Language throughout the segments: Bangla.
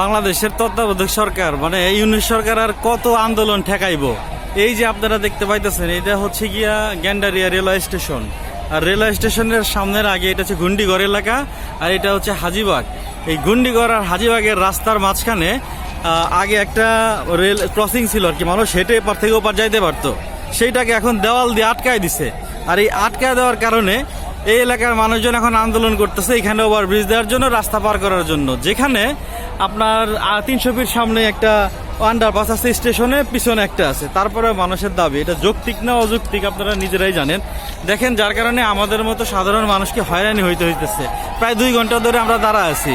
বাংলাদেশের তত্ত্বাবধায়ক সরকার মানে ইউনিট সরকার আর কত আন্দোলন ঠেকাইব? এই যে আপনারা দেখতে পাইতেছেন, এটা হচ্ছে গিয়া গ্যান্ডারিয়া রেলওয়ে স্টেশন। আর রেলওয়ে স্টেশনের সামনের আগে এটা হচ্ছে গুন্ডিগড় এলাকা, আর এটা হচ্ছে হাজিবাগ। এই গুন্ডিগড় আর হাজিবাগের রাস্তার মাঝখানে আগে একটা রেল ক্রসিং ছিল আর কি, মানুষ হেঁটে এপার থেকে ওপার যাইতে পারতো। সেইটাকে এখন দেওয়াল দিয়ে আটকায় দিছে। আর এই আটকায় দেওয়ার কারণে এই এলাকার মানুষজন এখন আন্দোলন করতেছে, এখানে ওভার ব্রিজ দেওয়ার জন্য, রাস্তা পার করার জন্য। যেখানে আপনার তিনশো ফিট সামনে একটা আন্ডারপাস আছে, স্টেশনে পিছনে একটা আছে। তারপরে মানুষের দাবি, এটা যৌক্তিক না অযৌক্তিক আপনারা নিজেরাই জানেন। দেখেন, যার কারণে আমাদের মতো সাধারণ মানুষকে হয়রানি হইতে হইতেছে। প্রায় দুই ঘণ্টা ধরে আমরা দাঁড়া আছি।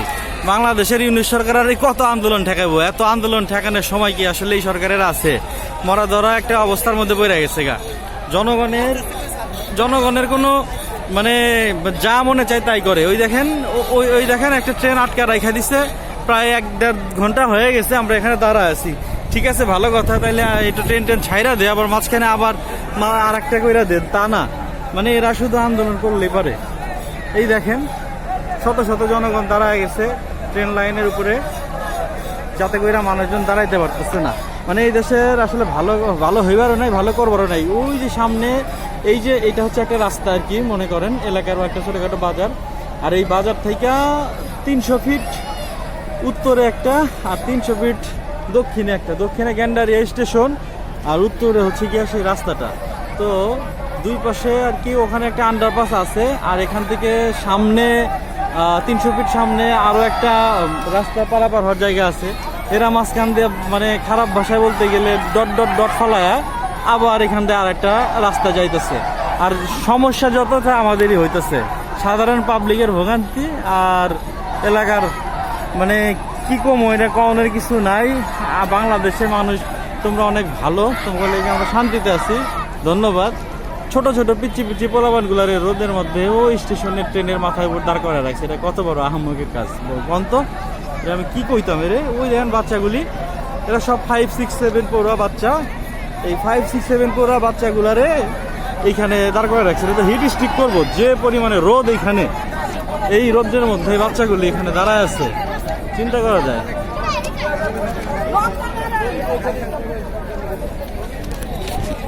বাংলাদেশের ইউনিট সরকার আর এই কত আন্দোলন ঠেকাবো? এত আন্দোলন ঠেকানোর সময় কি আসলে এই সরকারের আছে? মরা ধরা একটা অবস্থার মধ্যে পড়ে গেছে গা। জনগণের জনগণের কোনো মানে যা মনে চায় তাই করে। ওই দেখেন ওই ওই দেখেন একটা ট্রেন আটকা রাখা দিছে। প্রায় এক দেড় ঘণ্টা হয়ে গেছে, আমরা এখানে দাঁড়া আছি। ঠিক আছে, ভালো কথা, তাইলে এটা ট্রেন ট্রেন ছাইরা দে, আবার মাঝখানে আবার আর একটা কইরা দে, তা না। মানে এরা শুধু আন্দোলন করলেই পারে। এই দেখেন, শত শত জনগণ দাঁড়ায় গেছে ট্রেন লাইনের উপরে, যাতে করে মানুষজন দাঁড়াইতে পারতেছে না। মানে এই দেশের আসলে ভালো ভালো হইবারও নাই, ভালো করবারও নাই। ওই যে সামনে, এই যে এটা হচ্ছে একটা রাস্তা আর কি, মনে করেন, এলাকার একটা ছোটখাটো বাজার। আর এই বাজার থেকে তিনশো ফিট উত্তরে একটা, আর তিনশো ফিট দক্ষিণে একটা। দক্ষিণে গ্যান্ডারিয়া স্টেশন, আর উত্তরে হচ্ছে গিয়া সেই রাস্তাটা। তো দুই পাশে আর কি, ওখানে একটা আন্ডারপাস আছে, আর এখান থেকে সামনে তিনশো ফিট সামনে আরও একটা রাস্তা পারাপার হওয়ার জায়গা আছে। এরা মাঝখান দিয়ে মানে খারাপ ভাষায় বলতে গেলে ডট ডট ডট ফলায়া, আবার এখান দিয়ে আর একটা রাস্তা যাইতেছে। আর সমস্যা যতটা আমাদেরই হইতেছে। সাধারণ পাবলিকের ভোগান্তি আর এলাকার মানে কি কম, এটা কমনের কিছু নাই। বাংলাদেশের মানুষ, তোমরা অনেক ভালো তোমরা লেগে আমরা শান্তিতে আছি। ধন্যবাদ। ছোট ছোট পিচি পিচি পোলাবানগুলার রোদের মধ্যে ওই স্টেশনের ট্রেনের মাথায় উপর দাঁড় করে রাখছে। এটা কত বড় আহম্মকের কাজ কন্ত আমি কি কইতাম রে ওই দেখেন বাচ্চাগুলি। এরা সব ফাইভ সিক্স সেভেন পড়ুয়া বাচ্চা। এই ফাইভ সিক্স সেভেন পড়ুয়া বাচ্চাগুলারে এইখানে দাঁড় করে রাখছে। এটা হিট স্টিক করব, যে পরিমাণে রোদ এইখানে। এই রোদের মধ্যে বাচ্চাগুলি এখানে দাঁড়ায় আছে। চিন্তা করা যায়।